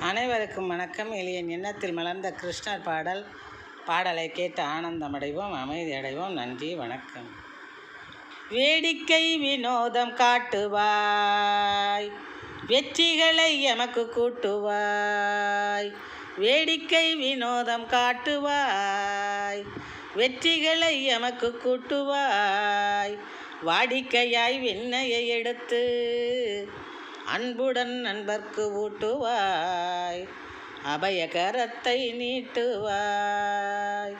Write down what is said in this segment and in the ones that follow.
அனைவருக்கும் வணக்கம். எளியன் எண்ணத்தில் மலர்ந்த கிருஷ்ணர் பாடல் பாடலை கேட்டு ஆனந்தமடைவோம் அமைதி அடைவோம் நன்றி வணக்கம். வேடிக்கை வினோதம் காட்டுவாய் வெற்றிகளை எமக்கு கூட்டுவாய். வேடிக்கை வினோதம் காட்டுவாய் வெற்றிகளை எமக்கு கூட்டுவாய். வாடிக்கையாய் விண்ணையை எடுத்து அன்புடன் நண்பர்க்கு ஊட்டுவாய். அபயகரத்தை நீட்டுவாய்.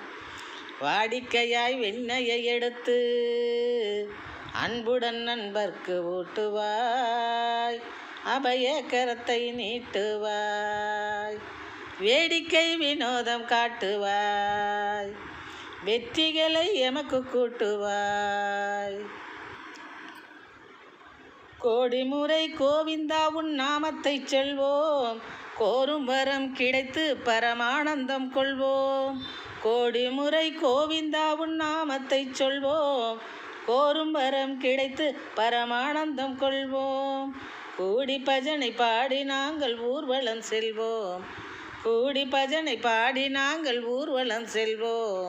வாடிக்கையாய் வெண்ணையை எடுத்து அன்புடன் நண்பர்க்கு ஊட்டுவாய். அபயகரத்தை நீட்டுவாய். வேடிக்கை வினோதம் காட்டுவாய். வெற்றிகளை எமக்கு கூட்டுவாய். கோடி முறை கோவிந்தா உன் நாமத்தை செல்வோம். கோரும் வரம் கிடைத்து பரமானந்தம் கொள்வோம். கோடி முறை கோவிந்தா உன் நாமத்தை சொல்வோம். கோரும் வரம் கிடைத்து பரமானந்தம் கொள்வோம். கூடி பஜனை பாடி நாங்கள் ஊர்வலம் செல்வோம். கூடி பஜனை பாடி நாங்கள் ஊர்வலம் செல்வோம்.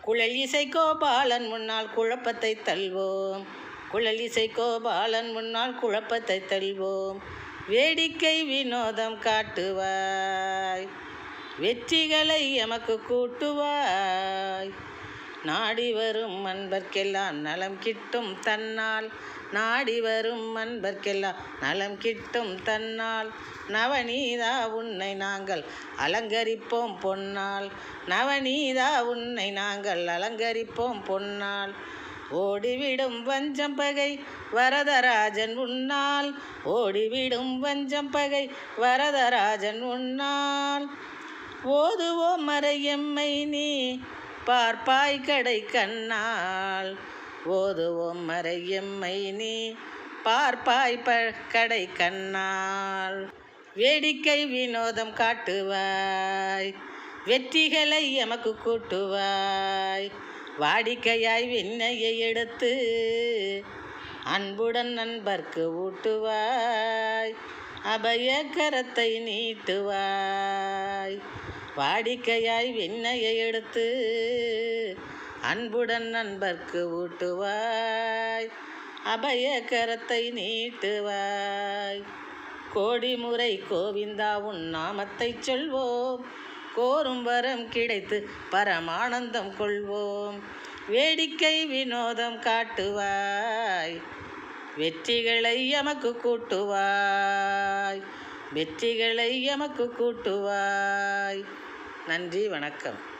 குழல் இசை கோபாலன் முன்னால் குழப்பத்தை தள்வோம். குழலிசை கோபாலன் முன்னால் குழப்பத்தை தள்வோம் வேடிக்கை வினோதம் காட்டுவாய். வெற்றிகளை எமக்கு கூட்டுவாய். நாடி வரும் அன்பர்க்கெல்லாம் நலம் கிட்டும் தன்னால். நாடி வரும் அன்பர்க்கெல்லாம் நலம் கிட்டும் தன்னால். நவநீதா உன்னை நாங்கள் அலங்கரிப்போம் பொன்னால். நவநீதா உன்னை நாங்கள் அலங்கரிப்போம் பொன்னால். ஓடிவிடும் வஞ்சம் பகை வரதராஜன் உன்னால். ஓடிவிடும் வஞ்சம் பகை வரதராஜன் உன்னால். ஓதுவோம் மறையம்மை நீ பார்ப்பாய் கடை கண்ணால். ஓதுவோம் மறையம்மை நீ பார்ப்பாய் ப கடை கண்ணால். வேடிக்கை வினோதம் காட்டுவாய் வெற்றிகளை எமக்கு கூட்டுவாய். வாடிக்கையாய் விண்ணையை எடுத்து அன்புடன் நண்பர்க்கு ஊட்டுவாய். அபய கரத்தை நீட்டுவாய். வாடிக்கையாய் விண்ணையை எடுத்து அன்புடன் நண்பர்க்கு ஊட்டுவாய். அபய கரத்தை நீட்டுவாய். கோடி முறை கோவிந்தா உன் நாமத்தை சொல்வோம். கோரும் வரம் கிடைத்து பரமானந்தம் கொள்வோம். வேடிக்கை வினோதம் காட்டுவாய். வெற்றிகளை எமக்கு கூட்டுவாய். வெற்றிகளை எமக்கு கூட்டுவாய். நன்றி வணக்கம்.